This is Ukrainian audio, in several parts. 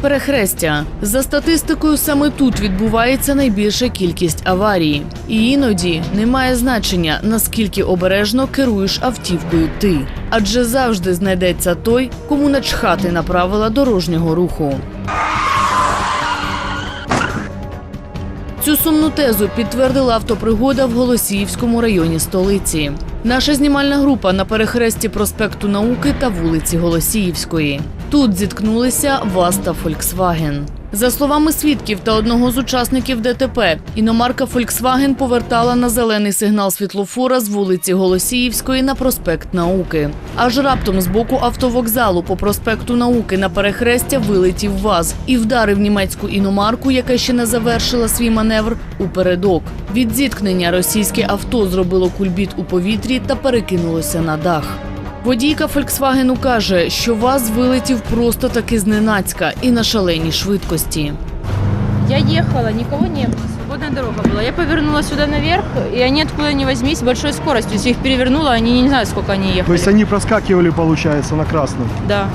Перехрестя за статистикою, саме тут відбувається найбільша кількість аварій. І іноді немає значення наскільки обережно керуєш автівкою ти, адже завжди знайдеться той, кому начхати на правила дорожнього руху. Цю сумну тезу підтвердила автопригода в Голосіївському районі столиці. Наша знімальна група на перехресті проспекту Науки та вулиці Голосіївської. Тут зіткнулися ВАЗ та Фольксваген. За словами свідків та одного з учасників ДТП, іномарка Фольксваген повертала на зелений сигнал світлофора з вулиці Голосіївської на проспект Науки. Аж раптом з боку автовокзалу по проспекту Науки на перехрестя вилетів ВАЗ і вдарив німецьку іномарку, яка ще не завершила свій маневр, у передок. Від зіткнення російське авто зробило кульбіт у повітрі та перекинулося на дах. Водійка Фольксвагену каже, що ВАЗ вилетів просто таки зненацька і на шаленій швидкості. Я ехала, никого не было, свободная дорога была. Я повернула сюда наверх, и они откуда ни возьмись с большой скоростью. Если их перевернуло, они не знают, сколько они То ехали. есть они проскакивали, получается, на красном. Да.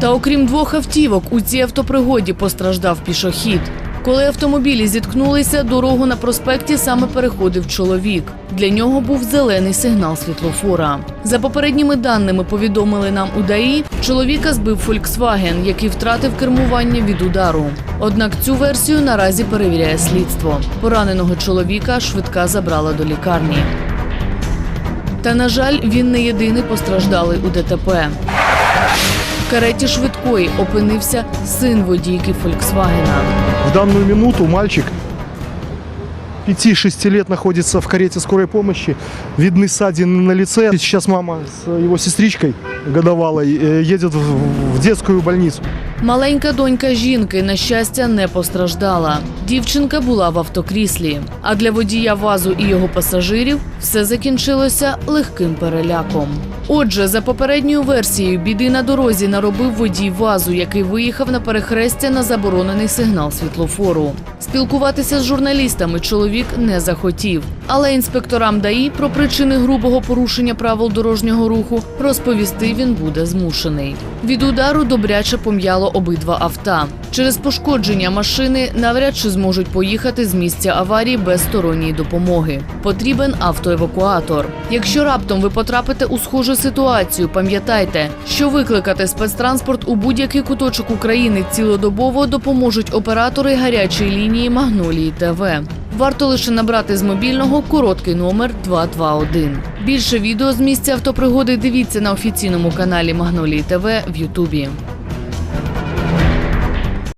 Та окрім двох автівок, у цій автопригоді постраждав пішохід. Коли автомобілі зіткнулися, дорогу на проспекті саме переходив чоловік. Для нього був зелений сигнал світлофора. За попередніми даними повідомили нам у ДАІ, чоловіка збив Фольксваген, який втратив кермування від удару. Однак цю версію наразі перевіряє слідство. Пораненого чоловіка швидка забрала до лікарні. Та на жаль, він не єдиний постраждалий у ДТП В кареті швидкої опинився син водійки Фольксвагена. В данную минуту мальчик 5-6 лет находится в карете скорой помощи. Видны ссадины на лице. Сейчас мама с его сестричкой годовалой э, едет в в детскую больницу. Маленька донька жінки, на щастя, не постраждала. Дівчинка була в автокріслі. А для водія вазу і його пасажирів все закінчилося легким переляком. Отже, за попередньою версією, біди на дорозі наробив водій вазу, який виїхав на перехрестя на заборонений сигнал світлофору. Спілкуватися з журналістами чоловік не захотів. Але інспекторам ДАІ про причини грубого порушення правил дорожнього руху розповісти він буде змушений. Від удару добряче пом'яло обидва авто. Через пошкодження машини навряд чи зможуть поїхати з місця аварії без сторонньої допомоги. Потрібен автоевакуатор. Якщо раптом ви потрапите у схожу ситуацію, пам'ятайте, що викликати спецтранспорт у будь-який куточок України цілодобово допоможуть оператори гарячої лінії Магнолії ТВ. Варто лише набрати з мобільного короткий номер 221. Більше відео з місця автопригоди дивіться на офіційному каналі Магнолії ТВ в Ютубі.